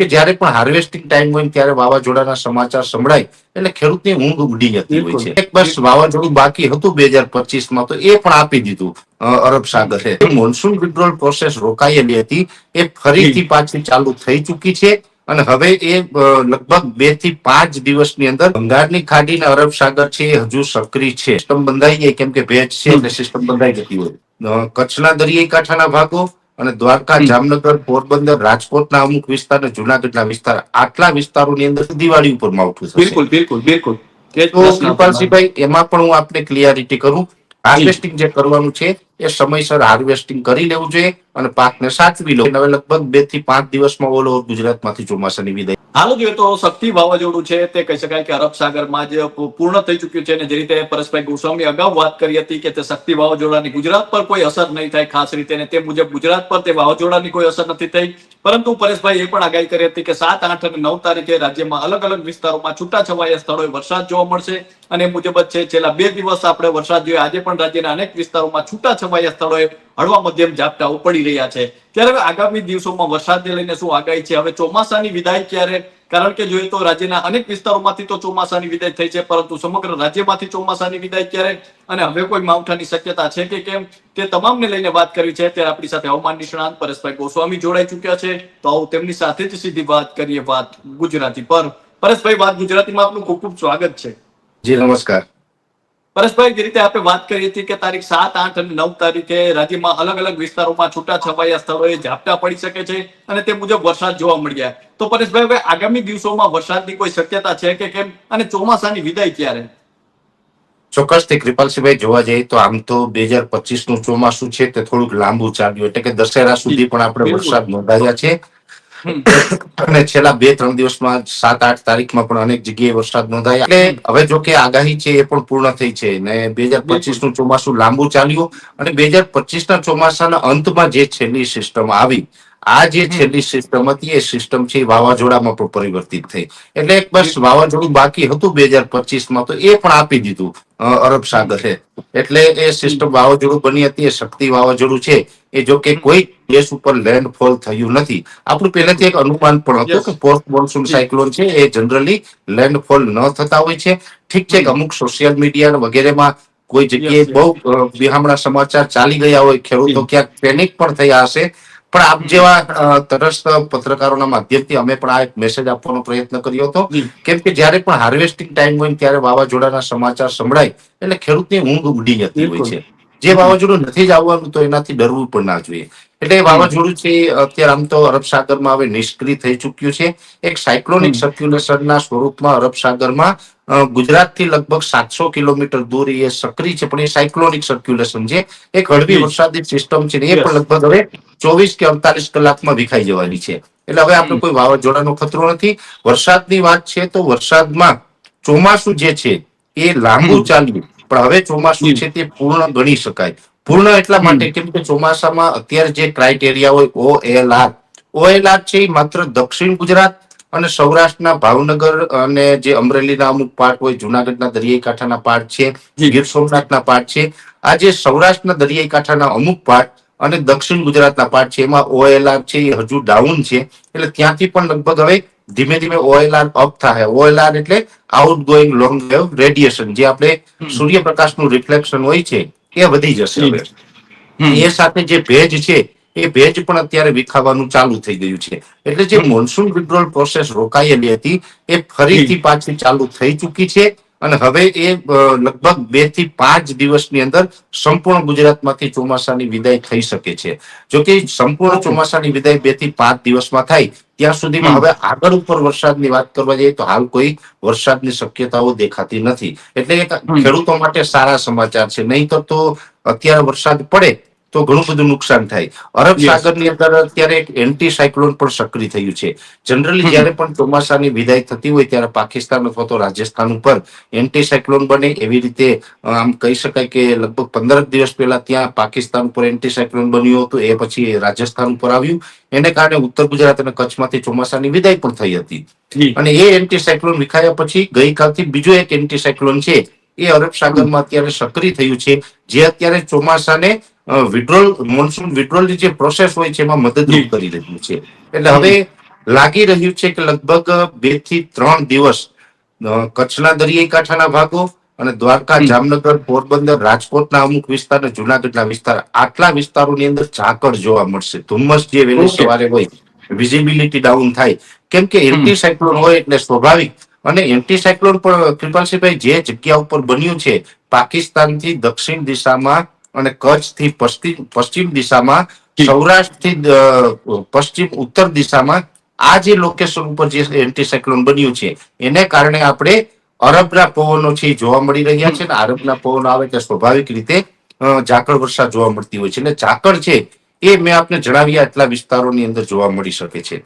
કે જ્યારે પણ હાર્વેસ્ટિંગ ટાઈમ હોય ત્યારે વાવાઝોડાના સમાચાર સંભળાય એટલે ખેડૂતની ઊંઘ ઉડી જતી હોય છે. એક બસ વાવાઝોડું બાકી હતું બે હજાર પચીસમાં તો એ પણ આપી દીધું અરબ સાગરે મોન્સૂન વિડ્રોલ પ્રોસેસ રોકાયેલી હતી. એ ફરીથી પાછી ચાલુ થઈ ચૂકી છે અને હવે એ લગભગ બેથી પાંચ દિવસની અંદર બંગાળની ખાડી અને અરબ સાગર છે એ હજુ સક્રિય છે. સિસ્ટમ બંધાઈ ગઈ કેમ કે ભેજ છે એટલે સિસ્ટમ બંધાઈ જતી હોય. કચ્છના દરિયાઈ કાંઠાના ભાગો અને દ્વારકા જામનગર પોરબંદર રાજકોટના અમુક વિસ્તાર અને જુનાગઢના વિસ્તાર આટલા વિસ્તારોની અંદર દિવાળી ઉપર માવઠું થશે. બિલકુલ બિલકુલ બિલકુલ. તો. કૃપાલસિંહભાઈ એમાં પણ હું આપને ક્લિયરિટી કરું. હાર્વેસ્ટિંગ જે કરવાનું છે એ સમયસર હાર્વેસ્ટિંગ કરી લેવું જોઈએ અને પાકને સાચવી લો હવે લગભગ બેથી પાંચ દિવસમાં ઓલ ગુજરાતમાંથી ચોમાસાની વિદાય. હાલો જોઈએ તો શક્તિ વાવાઝોડું છે તે કહી શકાય કે અરબ સાગરમાં જ પૂર્ણ થઈ ચુક્યું છે અને જે રીતે પરસભાઈ ગોસ્વામી અગાઉ વાત કરી હતી કે તે શક્તિ વાવાઝોડાની ગુજરાત પર કોઈ અસર નહીં થાય ખાસ રીતે અને તે મુજબ ગુજરાત પર તે વાવાઝોડાની કોઈ અસર નથી થઈ. પરંતુ પરેશભાઈ એ પણ આગાહી કરી હતી કે સાત, આઠ અને નવ તારીખે રાજ્યમાં અલગ અલગ વિસ્તારોમાં છૂટાછવાયા સ્થળોએ વરસાદ જોવા મળશે. અને મુજબ છે, છેલ્લા બે દિવસ આપણે વરસાદ જોયો. આજે પણ રાજ્યના અનેક વિસ્તારોમાં છૂટાછવાયા સ્થળોએ હળવા મધ્યમ ઝાપટાઓ પડી રહ્યા છે. ત્યારે આગામી દિવસોમાં વરસાદને લઈને શું આગાહી છે? હવે ચોમાસાની વિદાય ક્યારે? કારણ કે જોઈએ તો રાજ્યના અનેક વિસ્તારોમાંથી તો ચોમાસાની વિદાય થઈ છે, પરંતુ સમગ્ર રાજ્યમાંથી ચોમાસાની વિદાય ક્યારે? અને હવે કોઈ માવઠાની શક્યતા છે કે કેમ? તે તમામને લઈને વાત કરવી છે. ત્યારે આપણી સાથે હવામાન નિષ્ણાંત પરેશભાઈ ગોસ્વામી જોડાઈ ચુક્યા છે. તો આવું તેમની સાથે જ સીધી વાત કરીએ વાત ગુજરાતી પર. પરેશભાઈ, વાત ગુજરાતીમાં આપનું ખૂબ ખૂબ સ્વાગત છે. જી, નમસ્કાર. પરેશભાઈ જે રીતે આપણે વાત કરી હતી કે તારીખ સાત આઠ અને નવ તારીખે રાજ્યમાં અલગ અલગ વિસ્તારોમાં છૂટા છવાયા સ્થળોએ ઝાપટા પડી શકે છે અને તે મુજબ વરસાદ જોવા મળ્યા. તો પરેશભાઈ હવે આગામી દિવસોમાં વરસાદની કોઈ શક્યતા છે કે કેમ? અને ચોમાસાની વિદાય ક્યારે? ચોક્કસથી કૃપાલસિંહભાઈ જોવા જઈએ તો આમ તો બે હજાર પચીસનું ચોમાસું છે તે થોડુંક લાંબુ ચાલ્યું. એટલે કે દશેરા સુધી પણ આપણે વરસાદ નોંધાયા છે. અને છેલ્લા બે ત્રણ દિવસમાં સાત આઠ તારીખમાં પણ અનેક જગ્યાએ વરસાદ નોંધાય. એટલે હવે જો કે આગાહી છે એ પણ પૂર્ણ થઈ છે ને બે હજાર પચીસનું ચોમાસું લાંબુ ચાલ્યું અને બે હજાર પચીસ ના ચોમાસાના અંતમાં જે છેલ્લી સિસ્ટમ આવી આ જે છેલ્લી સિસ્ટમ હતી એ સિસ્ટમ છે વાવાઝોડામાં પણ પરિવર્તિત થઈ. એટલે એક બસ વાવાઝોડું બાકી હતું બે હજાર પચીસમાં તો એ પણ આપી દીધું અરબ સાગરે. એટલે એ સિસ્ટમ વાવાઝોડું બની હતી એ શક્તિ વાવાઝોડું છે. એ જો કે કોઈ દેશ ઉપર લેન્ડફોલ થયું નથી. આપણું પહેલેથી એક અનુમાન પણ હતું. કે પોસ્ટ મોન્સૂન સાયક્લોન છે એ જનરલી લેન્ડફોલ ન થતા હોય છે. ઠીક છે કે અમુક સોશિયલ મીડિયા વગેરેમાં કોઈ જગ્યાએ. બહુ બિહામણા સમાચાર ચાલી ગયા હોય ખેડૂતો ક્યાંક પેનિક પણ થયા હશે. પણ આપ જેવા તટસ્થ પત્રકારોના માધ્યમથી અમે પણ આ એક મેસેજ આપવાનો પ્રયત્ન કર્યો હતો. કેમ કે જ્યારે પણ હાર્વેસ્ટિંગ ટાઈમ હોય ત્યારે વાવાઝોડાના સમાચાર સંભળાય એટલે ખેડૂતની ઊંઘ ઉડી જતી હોય છે. જે વાવાઝોડું નથી જ આવવાનું તો એનાથી ડરવું પણ ના જોઈએ. એટલે વાવાઝોડું છે અત્યારે આમ તો અરબ સાગરમાં હવે નિષ્ક્રિય થઈ ચુક્યું છે. એક સાયક્લોનિક સર્ક્યુલેશનના સ્વરૂપમાં અરબ સાગરમાં ગુજરાતથી લગભગ સાતસો કિલોમીટર દૂર એ સક્રિય છે પણ એ સાયક્લોનિક સર્ક્યુલેશન છે. એક હળવી વરસાદી સિસ્ટમ છે એ પણ લગભગ હવે ચોવીસ કે અડતાલીસ કલાકમાં વિખાઈ જવાની છે. એટલે હવે આપણે. કોઈ વાવાઝોડાનો ખતરો નથી. વરસાદની વાત છે તો વરસાદમાં ચોમાસું જે છે એ લાંબુ ચાલ્યું. પણ હવે ચોમાસું છે તે પૂર્ણ ગણી શકાય. પૂર્ણ એટલા માટે કેમ કે ચોમાસામાં અત્યારે જે ક્રાઇટેરિયા હોય O L R O L R છે એ માત્ર દક્ષિણ ગુજરાત અને સૌરાષ્ટ્રના ભાવનગર અને જે અમરેલીના અમુક પાર્ટ હોય જુનાગઢના દરિયાઈ કાંઠાના પાર્ટ છે. ગીર સોમનાથના પાર્ટ છે. આ જે સૌરાષ્ટ્રના દરિયાઈ કાંઠાના અમુક પાર્ટ અને દક્ષિણ ગુજરાતના પાર્ટ છે એમાં ઓએલઆર છે એ હજુ ડાઉન છે એટલે ત્યાંથી પણ લગભગ હવે ધીમે ધીમે ઓએલઆર અપ થાય ઓએલઆર એટલે outgoing long wave radiation જે આપણે સૂર્યપ્રકાશનું રિફ્લેક્શન હોય છે. એ વધી જશે હવે. એ સાથે જે ભેજ છે એ ભેજ પણ અત્યારે વિખાવાનું ચાલુ થઈ ગયું છે. એટલે જે મોન્સૂન વિડ્રોલ પ્રોસેસ રોકાયેલી હતી એ ફરીથી પાછી ચાલુ થઈ ચૂકી છે. અને હવે એ લગભગ બેથી પાંચ દિવસની અંદર સંપૂર્ણ ગુજરાતમાંથી ચોમાસાની વિદાય થઈ શકે છે. જો કે સંપૂર્ણ ચોમાસાની વિદાય બેથી પાંચ દિવસમાં થાય ત્યાં સુધીમાં હવે આગળ ઉપર વરસાદની વાત કરવા જઈએ તો હાલ કોઈ વરસાદની શક્યતાઓ દેખાતી નથી. એટલે ખેડૂતો માટે સારા સમાચાર છે. નહીં તો અત્યારે વરસાદ પડે તો ઘણું બધું નુકસાન થાય. અરબ સાગરની અંદર અત્યારે એક એન્ટી સાયક્લોન પણ સક્રિય થયું છે. જનરલી જયારે પણ ચોમાસાની વિદાય થતી હોય ત્યારે પાકિસ્તાન અથવા તો રાજસ્થાન ઉપર એન્ટી સાયક્લોન બને એવી રીતે આમ કહી શકાય કે લગભગ પંદર દિવસ પહેલા ત્યાં પાકિસ્તાન ઉપર એન્ટી સાયક્લોન બન્યું હતું. એ પછી રાજસ્થાન ઉપર આવ્યું. એને કારણે ઉત્તર ગુજરાત અને કચ્છમાંથી ચોમાસાની વિદાય પણ થઈ હતી. અને એ એન્ટી સાયક્લોન વિખાયા પછી ગઈકાલથી બીજો એક એન્ટી સાયક્લોન છે. એ અરબ સાગરમાં અત્યારે સક્રિય થયું છે. જે અત્યારે ચોમાસાને વિડ્રોલ મોન્સૂન વિડ્રોલની જે પ્રોસેસ હોય છે એમાં મદદરૂપ કરી રહ્યું છે. એટલે હવે લાગી રહ્યું છે કે લગભગ બેથી ત્રણ દિવસ કચ્છના દરિયાઈ કાંઠાના ભાગો અને દ્વારકા જામનગર પોરબંદર રાજકોટના અમુક વિસ્તાર અને જુનાગઢના વિસ્તાર આટલા વિસ્તારોની અંદર ઝાકળ જોવા મળશે. ધુમ્મસ જે વહેલી સવારે હોય વિઝિબિલિટી ડાઉન થાય. કેમ કે એન્ટી સાયક્લોન હોય એટલે સ્વાભાવિક. અને એન્ટી સાયક્લોન પણ કૃપાલસિંહભાઈ જે જગ્યા ઉપર બન્યું છે પાકિસ્તાનથી દક્ષિણ દિશામાં અને કચ્છથી પશ્ચિમ પશ્ચિમ દિશામાં સૌરાષ્ટ્રથી પશ્ચિમ ઉત્તર દિશામાં આ જે લોકેશન ઉપર જે એન્ટીસાયક્લોન બન્યું છે એને કારણે આપણે અરબના પવનો છે જોવા મળી રહ્યા છે અને અરબના પવનો આવે એટલે સ્વાભાવિક રીતે ઝાકળ વર્ષા જોવા મળતી હોય છે. અને ઝાકળ છે એ મેં આપને જણાવ્યા એટલા વિસ્તારોની અંદર જોવા મળી શકે છે.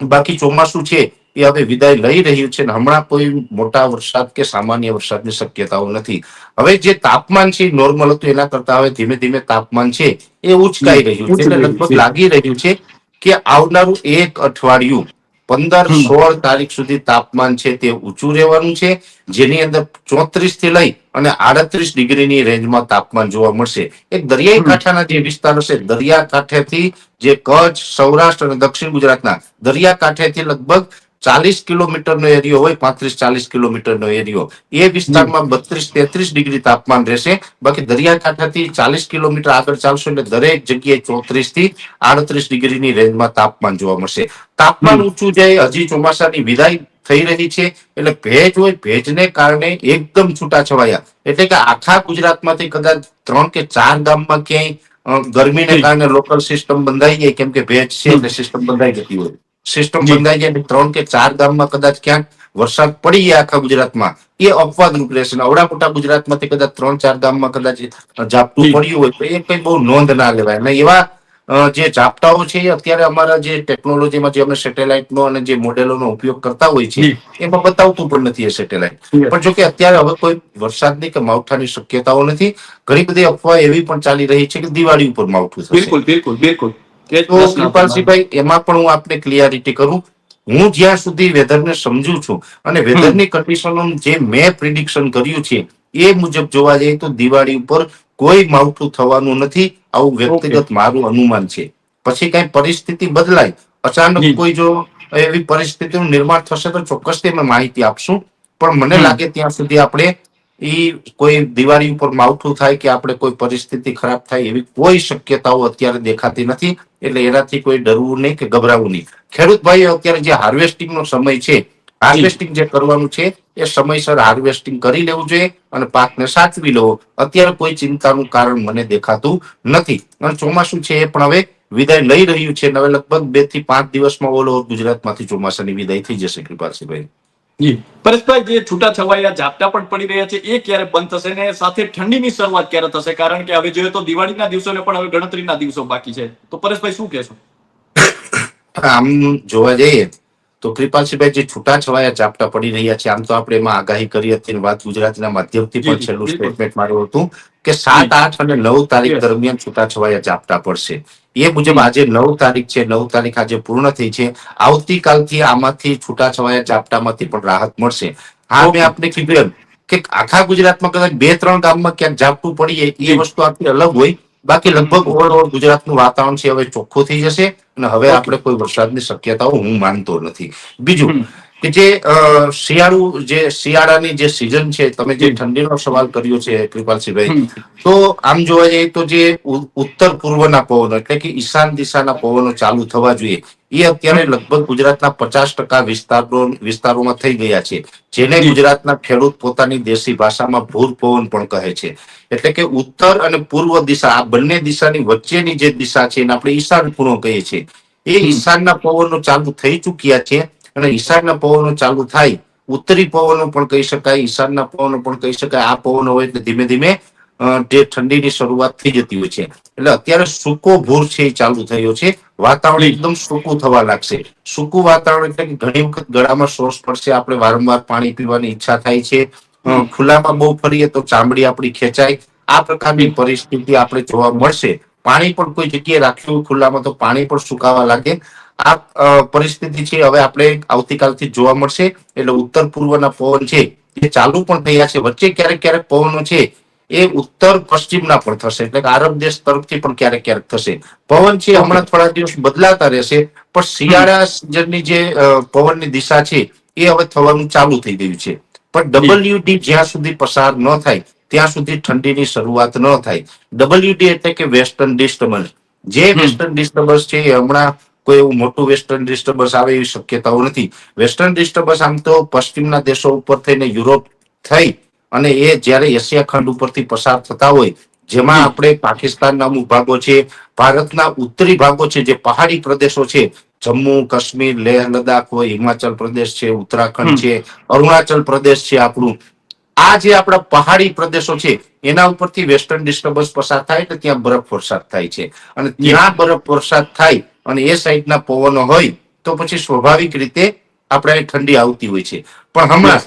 બાકી ચોમાસું છે એ હવે વિદાય લઈ રહ્યું છે હમણાં કોઈ મોટા વરસાદ કે સામાન્ય વરસાદની શક્યતાઓ નથી. હવે જે તાપમાન છે નોર્મલ હતું એના કરતા હવે ધીમે ધીમે તાપમાન છે એ ઉચકાઈ રહ્યું છે. એટલે લગભગ લાગી રહ્યું છે કે આવનારું એક અઠવાડિયું પંદર સોળ તારીખ સુધી તાપમાન છે તે ઊંચું રહેવાનું છે જેની અંદર ચોત્રીસથી લઈ અને આડત્રીસ ડિગ્રીની રેન્જમાં તાપમાન જોવા મળશે. એક દરિયાઈ કાંઠાના જે વિસ્તારો છે દરિયા કાંઠેથી જે કચ્છ સૌરાષ્ટ્ર અને દક્ષિણ ગુજરાતના દરિયા કાંઠેથી લગભગ ચાલીસ કિલોમીટરનો એરિયો હોય પાંત્રીસ ચાલીસ કિલોમીટરનો એરિયો. એ વિસ્તારમાં બત્રીસ તેત્રીસ ડિગ્રી તાપમાન રહેશે. બાકી દરિયાકાંઠાથી ચાલીસ કિલોમીટર આગળ ચાલશો એટલે દરેક જગ્યાએ ચોત્રીસથી આડત્રીસ ડિગ્રીની રેન્જમાં તાપમાન જોવા મળશે. તાપમાન. ઊંચું જાય હજી ચોમાસાની વિદાય થઈ રહી છે એટલે ભેજ હોય ભેજને કારણે એકદમ છૂટાછવાયા. એટલે કે આખા ગુજરાતમાંથી કદાચ ત્રણ કે ચાર ગામમાં ક્યાંય ગરમીને કારણે લોકલ સિસ્ટમ બંધાઈ જાય કેમ કે ભેજ છે એટલે સિસ્ટમ બંધાઈ જતી હોય. સિસ્ટમ. બંધાઈ જાય. ત્રણ કે ચાર ગામમાં કદાચ ક્યાંક વરસાદ પડી ગયા આખા ગુજરાતમાં એ અપવાદરૂપ રહેશે. અવડા મોટા ગુજરાતમાંથી કદાચ ત્રણ ચાર ગામમાં કદાચ ઝાપટું પડ્યું હોય તો એ કઈ બહુ નોંધ ના લેવાય. અને એવા જે ઝાપટાઓ છે એ અત્યારે અમારા જે ટેકનોલોજીમાં જે અમે સેટેલાઇટનો અને જે મોડેલોનો ઉપયોગ કરતા હોય છે એમાં બતાવતું પણ નથી એ સેટેલાઇટ. પણ જો કે અત્યારે હવે કોઈ વરસાદની કે માવઠાની શક્યતાઓ નથી. ઘણી બધી અફવા એવી પણ ચાલી રહી છે કે દિવાળી ઉપર માવઠું થશે. બિલકુલ બિલકુલ બિલકુલ. તો કૃપાલસિંહભાઈ એમાં પણ હું આપને ક્લિયરિટી કરું. હું જ્યાં સુધી વેધરને સમજુ છું અને વેધરની કન્ડિશન જે મેં પ્રિડિક્શન કર્યું છે એ મુજબ જોવા જઈએ તો દિવાળી ઉપર કોઈ માવઠું થવાનું નથી. આવું વ્યક્તિગત મારું અનુમાન છે. પછી કઈ પરિસ્થિતિ બદલાય અચાનક કોઈ જો એવી પરિસ્થિતિનું નિર્માણ થશે તો ચોક્કસથી અમે માહિતી આપશું. પણ મને લાગે ત્યાં સુધી આપણે એ કોઈ દિવાળી ઉપર માવઠું થાય કે આપણે કોઈ પરિસ્થિતિ ખરાબ થાય એવી કોઈ શક્યતાઓ અત્યારે દેખાતી નથી. એટલે એનાથી કોઈ ડરવું નહીં કે ગભરાવું નહીં. ખેડૂત ભાઈઓ અત્યારે જે હાર્વેસ્ટિંગ નો સમય છે, હાર્વેસ્ટિંગ જે કરવાનું છે, એ સમયસર હાર્વેસ્ટિંગ કરી લેવું જોઈએ અને પાકને સાચવી લેવો. અત્યારે કોઈ ચિંતાનું કારણ મને દેખાતું નથી. અને ચોમાસું છે એ પણ હવે વિદાય લઈ રહ્યું છે. હવે લગભગ બેથી પાંચ દિવસમાં ઓલ ગુજરાતમાંથી ચોમાસાની વિદાય થઈ જશે, કૃપાલસિંહભાઈ. જી. પરેશભાઈ જે છૂટા છવાયા ઝાપટા પણ પડી રહ્યા છે એ ક્યારે બંધ થશે ને સાથે ઠંડીની શરૂઆત ક્યારે થશે? કારણ કે હવે જોઈએ તો દિવાળીના દિવસોને પણ હવે ગણતરીના દિવસો બાકી છે. તો પરેશભાઈ શું કહેશો? આમ જોવા જઈએ તો કૃપાલસિંહભાઈ જે છૂટાછવાયા ઝાપટા પડી રહ્યા છે આમ તો આપણે એમાં આગાહી કરી હતી વાત ગુજરાતીના માધ્યમથી પણ છેલ્લું. સ્ટેટમેન્ટ મારું હતું કે સાત આઠ અને નવ તારીખ દરમિયાન દરમિયાન છૂટાછવાયા ઝાપટા પડશે. એ મુજબ આજે નવ તારીખ છે. નવ તારીખ આજે પૂર્ણ થઈ છે. આવતીકાલથી આમાંથી છૂટાછવાયા ઝાપટામાંથી પણ રાહત મળશે. હા મેં. આપને કીધું એમ કે આખા ગુજરાતમાં કદાચ બે ત્રણ ગામમાં ક્યાંક ઝાપટું પડી એ વસ્તુ આપણી અલગ હોય. બાકી લગભગ ઓવરઓલ ગુજરાતનું વાતાવરણ છે હવે ચોખ્ખું થઈ જશે અને હવે આપણે કોઈ વરસાદની શક્યતાઓ હું માનતો નથી. બીજું. કે જે શિયાળુ જે શિયાળાની જે સિઝન છે તમે જે. ઠંડીનો સવાલ કર્યો છે કૃપાલસિંહભાઈ તો આમ જોવા જઈએ તો જે ઉત્તર પૂર્વના પવનો એટલે કે ઈશાન દિશાના પવનો ચાલુ થવા જોઈએ એ અત્યારે લગભગ ગુજરાતના પચાસ ટકા વિસ્તારો વિસ્તારોમાં થઈ ગયા છે જેને ગુજરાતના ખેડૂત પોતાની દેશી ભાષામાં ભૂર પવન પણ કહે છે એટલે કે ઉત્તર અને પૂર્વ દિશા આ બંને દિશાની વચ્ચેની જે દિશા છે એને આપણે ઈશાન પૂર્વ કહીએ છીએ એ ઈશાનના પવનો ચાલુ થઈ ચૂક્યા છે અને ઈશાનના પવનો ચાલુ થાય, ઉત્તરી પવનો પણ કહી શકાય, ઈશાનના પવનો પણ કહી શકાય. આ પવનો હોય એટલે ધીમે ધીમે જે ઠંડીની શરૂઆત થઈ જતી હોય છે. એટલે અત્યારે સૂકો ભૂર છે એ ચાલુ થયો છે. વાતાવરણ એકદમ સૂકું થવા લાગશે. સૂકું વાતાવરણ એટલે કે ઘણી વખત ગળામાં શ્વાસ પડશે, આપણે વારંવાર પાણી પીવાની ઈચ્છા થાય છે. ખુલ્લામાં બહુ ફરીએ તો ચામડી આપણી ખેંચાય. આ પ્રકારની પરિસ્થિતિ આપણે જોવા મળશે. પાણી પણ કોઈ જગ્યાએ રાખ્યું ખુલ્લામાં તો પાણી પણ સુકાવા લાગે. આ પરિસ્થિતિ છે હવે આપણે આવતીકાલથી જોવા મળશે. એટલે ઉત્તર પૂર્વના પવન છે એ ચાલુ પણ થયા છે. વચ્ચે ક્યારેક ક્યારેક પવનો છે એ ઉત્તર પશ્ચિમના પણ થશે. એટલે કે આરબ દેશ તરફથી પણ ક્યારેક ક્યારેક થશે. પવન છે હમણાં થોડા દિવસ બદલાતા રહેશે પણ શિયાળા સિઝનની જે પવનની દિશા છે એ હવે થવાનું ચાલુ થઈ ગયું છે. પણ ડબલ્યુડી જ્યાં સુધી પસાર ન થાય ત્યાં સુધી ઠંડીની શરૂઆત ન થાય. ડબલ્યુડી એટલે કે વેસ્ટર્ન ડિસ્ટર્બન્સ. જે વેસ્ટર્ન ડિસ્ટર્બન્સ છે એ હમણાં કોઈ એવું મોટું વેસ્ટર્ન ડિસ્ટર્બન્સ આવે એવી શક્યતાઓ નથી. વેસ્ટર્ન ડિસ્ટર્બન્સ આમ તો પશ્ચિમના દેશો ઉપર થઈને યુરોપ થઈ અને એ જ્યારે એશિયા ખંડ ઉપરથી પસાર થતા હોય જેમાં આપણે પાકિસ્તાનના અમુક ભાગો છે ભારતના ઉત્તરી ભાગો છે જે પહાડી પ્રદેશો છે જમ્મુ કાશ્મીર લેહ લદ્દાખ હોય હિમાચલ પ્રદેશ છે ઉત્તરાખંડ છે અરુણાચલ પ્રદેશ છે આપણું આ જે આપણા પહાડી પ્રદેશો છે એના ઉપરથી વેસ્ટર્ન ડિસ્ટર્બન્સ પસાર થાય એટલે ત્યાં બરફ વરસાદ થાય છે. અને ત્યાં બરફ વરસાદ થાય અને એ સાઈડના પવનો હોય તો પછી સ્વાભાવિક રીતે આપણે ઠંડી આવતી હોય છે. પણ હમણાં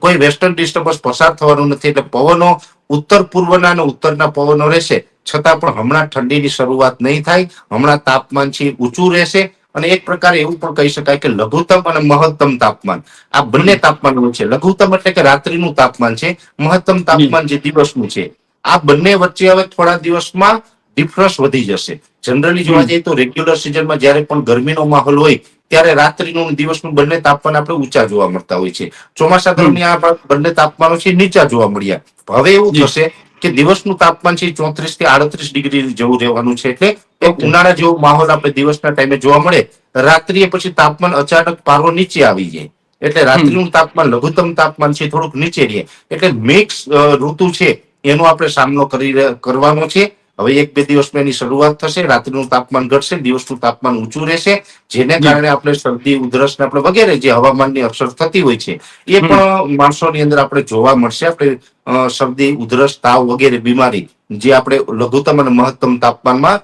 કોઈ વેસ્ટર્ન ડિસ્ટર્બન્સ પસાર થવાનું નથી એટલે પવનો ઉત્તર પૂર્વના અને ઉત્તરના પવનો રહેશે. છતાં પણ હમણાં ઠંડીની શરૂઆત નહીં થાય હમણાં તાપમાન છે ઊંચું રહેશે અને એક પ્રકારે એવું પણ કહી શકાય કે લઘુત્તમ અને મહત્તમ તાપમાન. આ બંને તાપમાન છે. લઘુત્તમ એટલે કે રાત્રિનું તાપમાન છે મહત્તમ તાપમાન જે દિવસનું છે. આ બંને વચ્ચે હવે થોડા દિવસમાં ડિફરન્સ વધી જશે. જનરલી જોવા જઈએ તો રેગ્યુલર સિઝનમાં જ્યારે પણ ગરમીનો માહોલ હોય ત્યારે રાત્રિનું દિવસનું બંને તાપમાન આપણે ઊંચા જોવા મળતા હોય છે. ચોમાસા દરમિયાન બંને તાપમાનો છે નીચા જોવા મળ્યા. હવે એવું. થશે કે દિવસનું તાપમાન છે ચોત્રીસથી આડત્રીસ ડિગ્રી જેવું રહેવાનું છે એટલે એક ઉનાળા જેવો માહોલ આપણે દિવસના ટાઈમે જોવા મળે રાત્રિએ પછી તાપમાન અચાનક પારો નીચે આવી જાય. એટલે રાત્રિનું તાપમાન લઘુત્તમ તાપમાન છે થોડુંક નીચે રહે. એટલે મિક્સ ઋતુ છે એનો આપણે સામનો કરી કરવાનો છે. હવે એક બે દિવસમાં એની શરૂઆત થશે રાત્રિનું તાપમાન ઘટશે દિવસનું તાપમાન ઊંચું રહેશે જેને કારણે આપણે શરદી ઉધરસ ને આપણે વગેરે જે હવામાનની અસર થતી હોય છે એ. પણ માણસોની અંદર આપણે જોવા મળશે. આપણે શરદી ઉધરસ તાવ વગેરે બીમારી જે આપણે લઘુત્તમ અને મહત્તમ તાપમાનમાં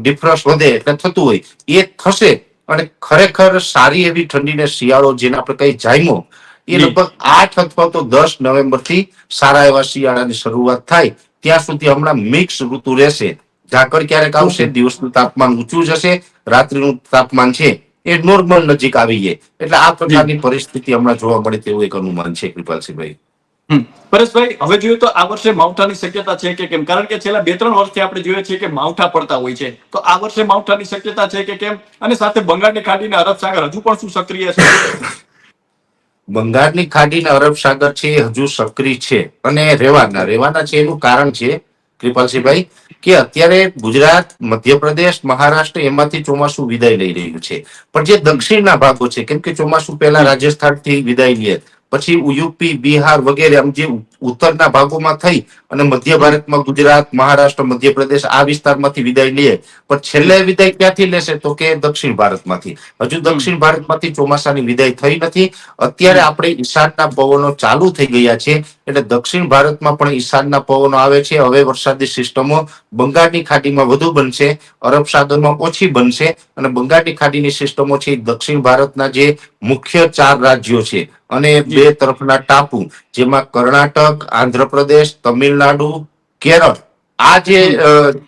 ડિફરન્સ વધે એટલે થતું હોય એ થશે. અને ખરેખર સારી એવી ઠંડીને શિયાળો જેને આપણે કઈ જાયમો એ લગભગ આઠ અથવા તો દસ નવેમ્બરથી સારા એવા શિયાળાની શરૂઆત થાય. ત્યાં સુધી હમણાં મિક્સ ઋતુ રહેશે. ઝાકળ ક્યારેક આવશે દિવસનું તાપમાન ઊંચું જશે રાત્રિનું તાપમાન છે એ નોર્મલ નજીક આવી જાય. એટલે આ પ્રકારની પરિસ્થિતિ હમણાં જોવા મળે તેવું એક અનુમાન છે કૃપાલસિંહભાઈ. પરેશભાઈ હવે જોઈએ તો આ વર્ષે માવઠાની શક્યતા છે કે કેમ? કારણ કે છેલ્લા બે ત્રણ વર્ષથી આપણે જોઈએ છીએ કે માવઠા પડતા હોય છે. તો આ વર્ષે માવઠાની શક્યતા છે કે કેમ? અને સાથે બંગાળની ખાડીને અરબ સાગર હજુ પણ શું સક્રિય છે? બંગાળની ખાડીને અરબ સાગર છે, એ હજુ સક્રિય છે અને રહેવાના રહેવાના છે એનું કારણ છે, કૃપાલસિંહભાઈ, કે અત્યારે ગુજરાત, મધ્યપ્રદેશ, મહારાષ્ટ્ર એમાંથી ચોમાસું વિદાય લઈ રહ્યું છે. પણ જે દક્ષિણના ભાગો છે, કેમ કે ચોમાસું પહેલા રાજસ્થાનથી વિદાય લે, પછી યુપી બિહાર વગેરે આમ જે ઉત્તરના ભાગોમાં થઈ અને મધ્ય ભારતમાં ગુજરાત મહારાષ્ટ્ર મધ્યપ્રદેશ આ વિસ્તારમાંથી વિદાય લે પણ છેલ્લે વિદાય ક્યાંથી લેશે તો કે દક્ષિણ ભારતમાંથી. હજુ દક્ષિણ ભારતમાંથી ચોમાસાની વિદાય થઈ નથી. અત્યારે આપણે ઈશાનના પવનો ચાલુ થઈ ગયા છે. એટલે દક્ષિણ ભારતમાં પણ ઈશાનના પવનો આવે છે. હવે વરસાદી સિસ્ટમો બંગાળની ખાડીમાં વધુ બનશે. અરબ સાગરમાં ઓછી બનશે. અને બંગાળની ખાડીની સિસ્ટમો છે દક્ષિણ ભારતના જે મુખ્ય ચાર રાજ્યો છે. અને બે તરફના ટાપુ જેમાં કર્ણાટક આંધ્રપ્રદેશ તમિલનાડુ કેરળ. આ જે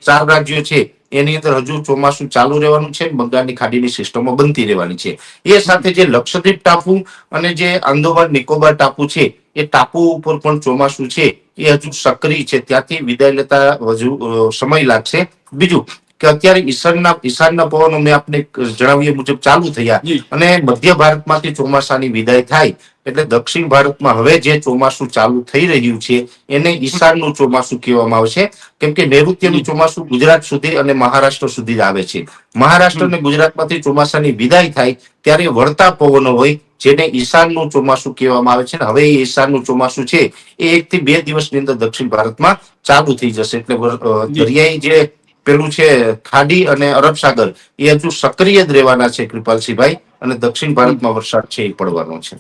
ચાર રાજ્યો છે એની અંદર હજુ ચોમાસું ચાલુ રહેવાનું છે બંગાળની ખાડીની સિસ્ટમો બનતી રહેવાની છે. એ સાથે જે લક્ષદ્વીપ ટાપુ અને જે આંદોમાન નિકોબાર ટાપુ છે એ ટાપુ ઉપર પણ ચોમાસું છે એ હજુ સક્રિય છે. ત્યાંથી વિદાય લેતા હજુ સમય લાગશે. બીજું કે અત્યારે ઈશાનના ઈશાનના પવનો મેં આપને જણાવ્યા મુજબ ચાલુ થયા. અને મધ્ય ભારતમાંથી ચોમાસાની વિદાય થાય એટલે દક્ષિણ ભારતમાં હવે જે ચોમાસું ચાલુ થઈ રહ્યું છે એને ઈશાનનું ચોમાસું કહેવામાં આવે છે. કેમ કે નૈઋત્યનું ચોમાસું ગુજરાત સુધી અને મહારાષ્ટ્ર સુધી જ આવે છે. મહારાષ્ટ્ર અને ગુજરાતમાંથી ચોમાસાની વિદાય થાય ત્યારે વળતા પવનો હોય જેને ઈશાનનું ચોમાસું કહેવામાં આવે છે. ને હવે એ ઈશાનનું ચોમાસું છે એ એક થી બે દિવસની અંદર દક્ષિણ ભારતમાં ચાલુ થઈ જશે. એટલે દરિયાઈ જે પેલું છે ખાડી અને અરબ સાગર. એ હજુ સક્રિય જ રહેવાના છે, કૃપાલસિંહભાઈ. અને દક્ષિણ ભારતમાં વરસાદ છે એ પડવાનો છે.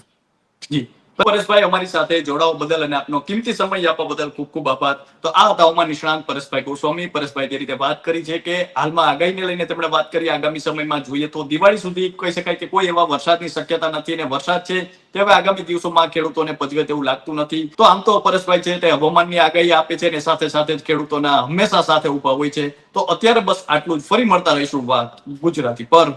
જી. પરેશભાઈ, અમારી સાથે જોડાવા બદલ અને આપનો કિંમતી સમય આપવા બદલ ખૂબ ખૂબ આભાર. તો આ હતા હવામાન નિષ્ણાંત પરેશભાઈ ગોસ્વામી. પરેશભાઈ જે રીતે વાત કરી છે કે હાલમાં આગાહીને લઈને તેમણે વાત કરી. આગામી સમયમાં જોઈએ તો દિવાળી સુધી કહી શકાય કે કોઈ એવા વરસાદની શક્યતા નથી અને વરસાદ છે તે હવે આગામી દિવસોમાં ખેડૂતોને પજવે તેવું લાગતું નથી. તો આમ તો પરેશભાઈ છે તે હવામાનની આગાહી આપે છે અને સાથે સાથે જ ખેડૂતોના હંમેશા સાથે ઊભા હોય છે. તો અત્યારે બસ આટલું જ. ફરી મળતા રહીશું વાત ગુજરાતી પર.